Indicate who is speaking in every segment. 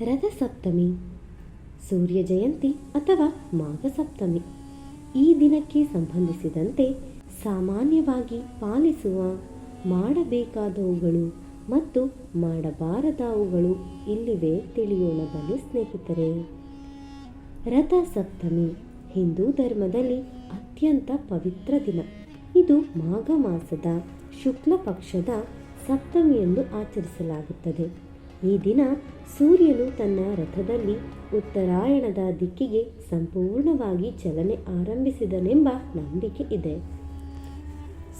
Speaker 1: ರಥಸಪ್ತಮಿ, ಸೂರ್ಯ ಜಯಂತಿ ಅಥವಾ ಮಾಘ ಸಪ್ತಮಿ ಈ ದಿನಕ್ಕೆ ಸಂಬಂಧಿಸಿದಂತೆ ಸಾಮಾನ್ಯವಾಗಿ ಪಾಲಿಸುವ ಮಾಡಬೇಕಾದವುಗಳು ಮತ್ತು ಮಾಡಬಾರದವುಗಳು ಇಲ್ಲಿವೆ ತಿಳಿಯೋಣ ಬನ್ನಿ ಸ್ನೇಹಿತರೆ. ರಥಸಪ್ತಮಿ, ಹಿಂದೂ ಧರ್ಮದಲ್ಲಿ ಅತ್ಯಂತ ಪವಿತ್ರ ದಿನ. ಇದು ಮಾಘ ಮಾಸದ ಶುಕ್ಲ ಪಕ್ಷದ ಸಪ್ತಮಿಯನ್ನು ಆಚರಿಸಲಾಗುತ್ತದೆ. ಈ ದಿನ ಸೂರ್ಯನು ತನ್ನ ರಥದಲ್ಲಿ ಉತ್ತರಾಯಣದ ದಿಕ್ಕಿಗೆ ಸಂಪೂರ್ಣವಾಗಿ ಚಲನೆ ಆರಂಭಿಸಿದನೆಂಬ ನಂಬಿಕೆ ಇದೆ.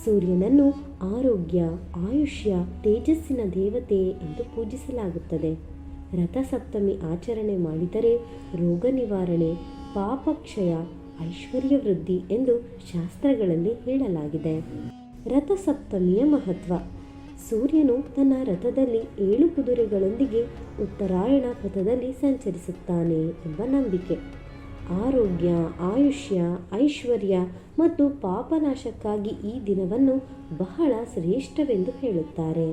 Speaker 1: ಸೂರ್ಯನನ್ನು ಆರೋಗ್ಯ, ಆಯುಷ್ಯ, ತೇಜಸ್ಸಿನ ದೇವತೆ ಎಂದು ಪೂಜಿಸಲಾಗುತ್ತದೆ. ರಥಸಪ್ತಮಿ ಆಚರಣೆ ಮಾಡಿದರೆ ರೋಗ ನಿವಾರಣೆ, ಪಾಪಕ್ಷಯ ಐಶ್ವರ್ಯ ವೃದ್ಧಿ ಎಂದು ಶಾಸ್ತ್ರಗಳಲ್ಲಿ ಹೇಳಲಾಗಿದೆ. ರಥಸಪ್ತಮಿಯ ಮಹತ್ವ. ಸೂರ್ಯನು ತನ್ನ ರಥದಲ್ಲಿ ಏಳು ಕುದುರೆಗಳೊಂದಿಗೆ ಉತ್ತರಾಯಣ ಪಥದಲ್ಲಿ ಸಂಚರಿಸುತ್ತಾನೆ ಎಂಬ ನಂಬಿಕೆ. ಆರೋಗ್ಯ, ಆಯುಷ್ಯ, ಐಶ್ವರ್ಯ ಮತ್ತು ಪಾಪನಾಶಕ್ಕಾಗಿ ಈ ದಿನವನ್ನು ಬಹಳ ಶ್ರೇಷ್ಠವೆಂದು ಹೇಳುತ್ತಾರೆ.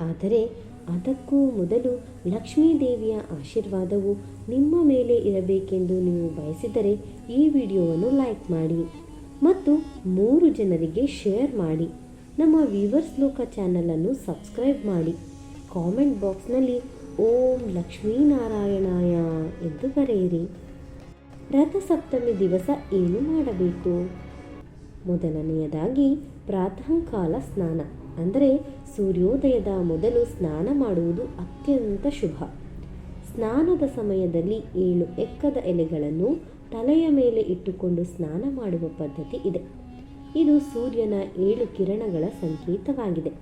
Speaker 1: ಆದರೆ ಅದಕ್ಕೂ ಮೊದಲು ಲಕ್ಷ್ಮೀದೇವಿಯ ಆಶೀರ್ವಾದವು ನಿಮ್ಮ ಮೇಲೆ ಇರಬೇಕೆಂದು ನೀವು ಬಯಸಿದರೆ ಈ ವಿಡಿಯೋವನ್ನು ಲೈಕ್ ಮಾಡಿ ಮತ್ತು ಮೂರು ಜನರಿಗೆ ಶೇರ್ ಮಾಡಿ. ನಮ್ಮ ವಿವರ್ಸ್ ಲೋಕ ಚಾನಲನ್ನು ಸಬ್ಸ್ಕ್ರೈಬ್ ಮಾಡಿ. ಕಾಮೆಂಟ್ ಬಾಕ್ಸ್ನಲ್ಲಿ ಓಂ ಲಕ್ಷ್ಮೀನಾರಾಯಣಾಯ ಎಂದು ಬರೆಯಿರಿ. ರಥಸಪ್ತಮಿ ದಿವಸ ಏನು ಮಾಡಬೇಕು? ಮೊದಲನೆಯದಾಗಿ ಪ್ರಾತಃಕಾಲ ಸ್ನಾನ, ಅಂದರೆ ಸೂರ್ಯೋದಯದ ಮೊದಲು ಸ್ನಾನ ಮಾಡುವುದು ಅತ್ಯಂತ ಶುಭ. ಸ್ನಾನದ ಸಮಯದಲ್ಲಿ ಏಳು ಎಕ್ಕದ ಎಲೆಗಳನ್ನು ತಲೆಯ ಮೇಲೆ ಇಟ್ಟುಕೊಂಡು ಸ್ನಾನ ಮಾಡುವ ಪದ್ಧತಿ ಇದೆ. ಇದು ಸೂರ್ಯನ ಏಳು ಕಿರಣಗಳ ಸಂಕೇತವಾಗಿದೆ.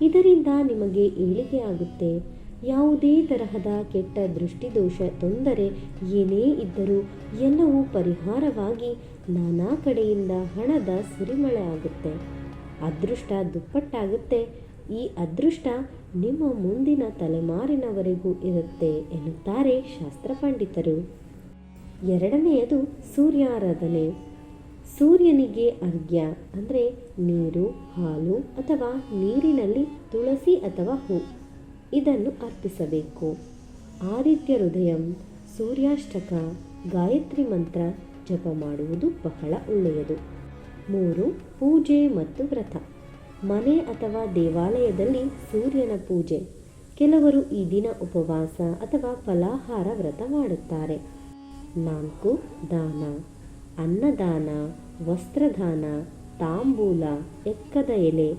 Speaker 1: ಇದರಿಂದ ನಿಮಗೆ ಏಳಿಗೆ ಆಗುತ್ತೆ. ಯಾವುದೇ ತರಹದ ಕೆಟ್ಟ ದೃಷ್ಟಿದೋಷ ತೊಂದರೆ ಏನೇ ಇದ್ದರೂ ಎಲ್ಲವೂ ಪರಿಹಾರವಾಗಿ ನಾನಾ ಕಡೆಯಿಂದ ಹಣದ ಸುರಿಮಳೆ ಆಗುತ್ತೆ. ಅದೃಷ್ಟ ದುಪ್ಪಟ್ಟಾಗುತ್ತೆ. ಈ ಅದೃಷ್ಟ ನಿಮ್ಮ ಮುಂದಿನ ತಲೆಮಾರಿನವರೆಗೂ ಇರುತ್ತೆ ಎನ್ನುತ್ತಾರೆ ಶಾಸ್ತ್ರ ಪಂಡಿತರು ಎರಡನೆಯದು ಸೂರ್ಯಾರಾಧನೆ. ಸೂರ್ಯನಿಗೆ ಅರ್ಘ್ಯ, ಅಂದರೆ ನೀರು, ಹಾಲು, ಅಥವಾ ನೀರಿನಲ್ಲಿ ತುಳಸಿ ಅಥವಾ ಹೂ. ಇದನ್ನು ಅರ್ಪಿಸಬೇಕು. ಆದಿತ್ಯ ಹೃದಯಂ, ಸೂರ್ಯಾಷ್ಟಕ, ಗಾಯತ್ರಿ ಮಂತ್ರ, ಜಪ ಮಾಡುವುದು ಬಹಳ ಒಳ್ಳೆಯದು. ಮೂರು, ಪೂಜೆ ಮತ್ತು ವ್ರತ. ಮನೆ ಅಥವಾ ದೇವಾಲಯದಲ್ಲಿ ಸೂರ್ಯನ ಪೂಜೆ. ಕೆಲವರು ಈ ದಿನ ಉಪವಾಸ ಅಥವಾ ಫಲಾಹಾರ ವ್ರತ ಮಾಡುತ್ತಾರೆ. ನಾಲ್ಕು, ದಾನ. ಅನ್ನದಾನ, ವಸ್ತ್ರದಾನ, ತಾಂಬೂಲ, ಎಕ್ಕದ ಎಲೆ,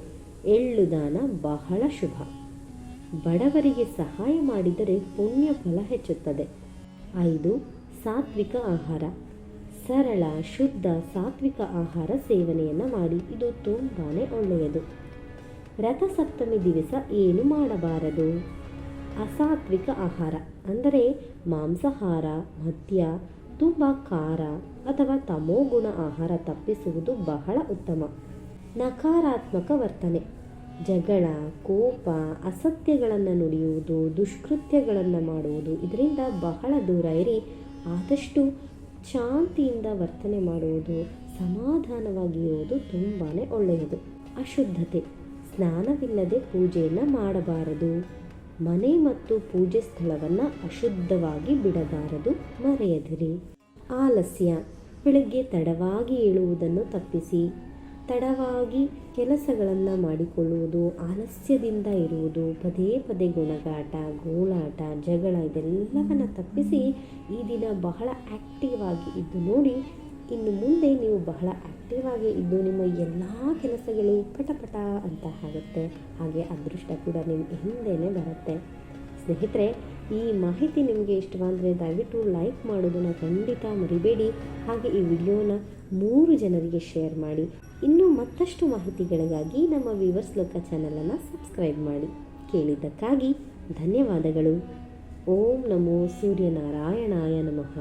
Speaker 1: ಎಳ್ಳು ದಾನ ಬಹಳ ಶುಭ. ಬಡವರಿಗೆ ಸಹಾಯ ಮಾಡಿದರೆ ಪುಣ್ಯ ಫಲ ಹೆಚ್ಚುತ್ತದೆ. ಐದು, ಸಾತ್ವಿಕ ಆಹಾರ. ಸರಳ, ಶುದ್ಧ, ಸಾತ್ವಿಕ ಆಹಾರ ಸೇವನೆಯನ್ನು ಮಾಡಿ, ಇದು ತುಂಬಾ ಒಳ್ಳೆಯದು. ರಥಸಪ್ತಮಿ ದಿವಸ ಏನು ಮಾಡಬಾರದು? ಅಸಾತ್ವಿಕ ಆಹಾರ, ಅಂದರೆ ಮಾಂಸಾಹಾರ, ಮದ್ಯ ತುಂಬ ಖಾರ ಅಥವಾ ತಮೋಗುಣ ಆಹಾರ ತಪ್ಪಿಸುವುದು ಬಹಳ ಉತ್ತಮ. ನಕಾರಾತ್ಮಕ ವರ್ತನೆ. ಜಗಳ, ಕೋಪ, ಅಸತ್ಯಗಳನ್ನು ನುಡಿಯುವುದು, ದುಷ್ಕೃತ್ಯಗಳನ್ನು ಮಾಡುವುದು ಇದರಿಂದ ಬಹಳ ದೂರ ಇರಿ. ಆದಷ್ಟು ಶಾಂತಿಯಿಂದ ವರ್ತನೆ ಮಾಡುವುದು ಸಮಾಧಾನವಾಗಿರುವುದು ತುಂಬಾ ಒಳ್ಳೆಯದು. ಅಶುದ್ಧತೆ. ಸ್ನಾನವಿಲ್ಲದೆ ಪೂಜೆಯನ್ನು ಮಾಡಬಾರದು. ಮನೆ ಮತ್ತು ಪೂಜೆ ಸ್ಥಳವನ್ನು ಅಶುದ್ಧವಾಗಿ ಬಿಡಬಾರದು, ಮರೆಯದಿರಿ. ಆಲಸ್ಯ, ಬೆಳಗ್ಗೆ ತಡವಾಗಿ ಏಳುವುದನ್ನು ತಪ್ಪಿಸಿ. ತಡವಾಗಿ ಕೆಲಸಗಳನ್ನು ಮಾಡಿಕೊಳ್ಳುವುದು, ಆಲಸ್ಯದಿಂದ ಇರುವುದು, ಪದೇ ಪದೇ ಗುಣಗಾಟ, ಗೋಳಾಟ, ಜಗಳ, ಇದೆಲ್ಲವನ್ನು ತಪ್ಪಿಸಿ ಈ ದಿನ ಬಹಳ ಆ್ಯಕ್ಟಿವ್ ಆಗಿ ಇದ್ದು ನೋಡಿ ಇನ್ನು ಮುಂದೆ ನೀವು ಬಹಳ ಆ್ಯಕ್ಟಿವ್ ಆಗಿ ಇದ್ದು ನಿಮ್ಮ ಎಲ್ಲ ಕೆಲಸಗಳು ಪಟಪಟ ಅಂತ ಆಗುತ್ತೆ. ಹಾಗೆ ಅದೃಷ್ಟ ಕೂಡ ನಿಮ್ಮ ಹಿಂದೆಯೇ ಬರುತ್ತೆ. ಸ್ನೇಹಿತರೆ, ಈ ಮಾಹಿತಿ ನಿಮಗೆ ಇಷ್ಟವಾದರೆ ದಯವಿಟ್ಟು ಲೈಕ್ ಮಾಡೋದನ್ನು ಖಂಡಿತ ಮರಿಬೇಡಿ. ಹಾಗೆ ಈ ವಿಡಿಯೋನ ಮೂರು ಜನರಿಗೆ ಶೇರ್ ಮಾಡಿ. ಇನ್ನೂ ಮತ್ತಷ್ಟು ಮಾಹಿತಿಗಳಿಗಾಗಿ ನಮ್ಮ ವಿವರ್ಸ್ ಲೋಕ ಚಾನಲನ್ನು ಸಬ್ಸ್ಕ್ರೈಬ್ ಮಾಡಿ. ಕೇಳಿದ್ದಕ್ಕಾಗಿ ಧನ್ಯವಾದಗಳು. ಓಂ ನಮೋ ಸೂರ್ಯನಾರಾಯಣಾಯ ನಮಃ.